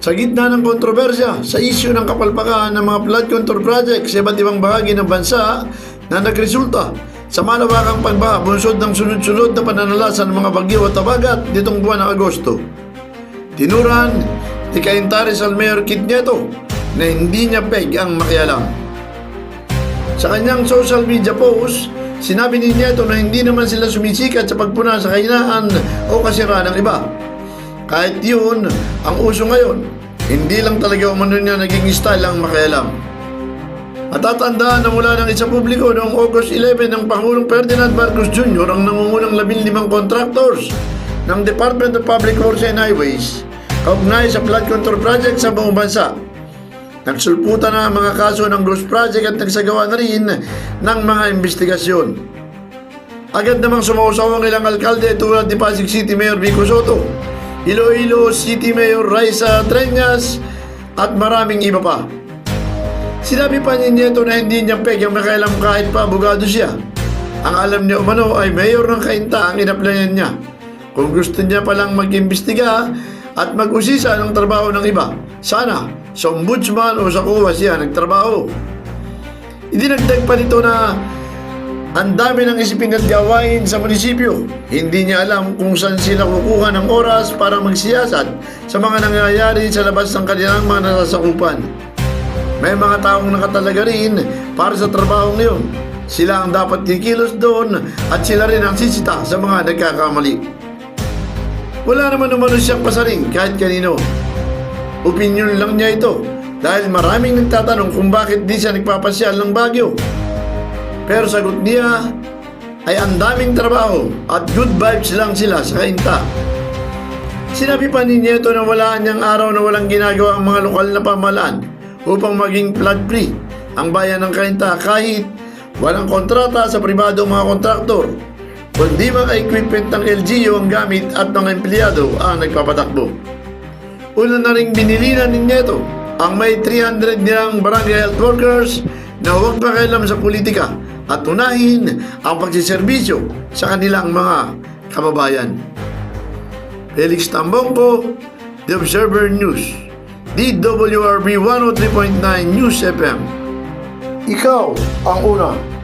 Sa gitna ng kontrobersya sa isyu ng kapalpakan ng mga flood control project sa iba't ibang bahagi ng bansa na nagresulta sa malawakang pagbaha bunsod ng sunod-sunod na pananalasan ng mga bagyo at tabagat nitong buwan ng Agosto. Tinuran ni Caintares al Mayor Kit Nieto na hindi niya peg ang makialam. Sa kanyang social media post, sinabi ni Nieto na hindi naman sila sumisikat sa pagpuna sa kahinaan o kasiraan ng iba. Kahit yun, ang uso ngayon, hindi lang talaga umano niya naging style ang makialam. Matatandaan na mula ng isa publiko noong August 11 ng Pangulong Ferdinand Marcos Jr. ang nangungunang 15 contractors ng Department of Public Works and Highways kaugnay sa flood control project sa buong bansa. Nagsulputan na ang mga kaso ng ghost project at nagsagawa na rin ng mga investigasyon. Agad namang sumausaw ang ilang alkalde tulad ni Pasig City Mayor Vico Soto, Iloilo City Mayor Raisa Treñas at maraming iba pa. Sinabi pa ni Nieto na hindi niya peg ang makialam kahit pa abogado siya. Ang alam niya umano ay mayor ng Kainta ang inaplayan niya. Kung gusto niya palang mag-imbestiga at mag-usisa ng trabaho ng iba, sana sa ombudsman o sa kuha siya nagtrabaho. Idinagdag pa nito na ang dami ng isipin at gawain sa munisipyo. Hindi niya alam kung saan sila kukuha ng oras para magsiyasat sa mga nangyayari sa labas ng kanilang mga nasasakupan. May mga taong nakatalaga rin para sa trabaho ngayon. Sila ang dapat kikilos doon at sila rin ang sisita sa mga nagkakamali. Wala naman umano siyang pasaring kahit kanino. Opinion lang niya ito dahil maraming nagtatanong kung bakit di siya nagpapasyal ng Bagyo. Pero sagot niya ay ang daming trabaho at good vibes lang sila sa kainta. Sinabi pa ni Nieto na wala niyang araw na walang ginagawa ang mga lokal na pamalaan upang maging flood-free ang bayan ng kainta kahit walang kontrata sa pribado mga kontraktor kundi mga equipment ng LGU ang gamit at mga empleyado ang nagpapatakbo. Una na ring binilinan ni Nieto ang may 300 nilang barangay health workers na huwag pakialam sa politika at unahin ang pagsiservisyo sa kanilang mga kababayan. Felix Tambongko, The Observer News, DWRB 103.9 News FM. Ikaw ang una.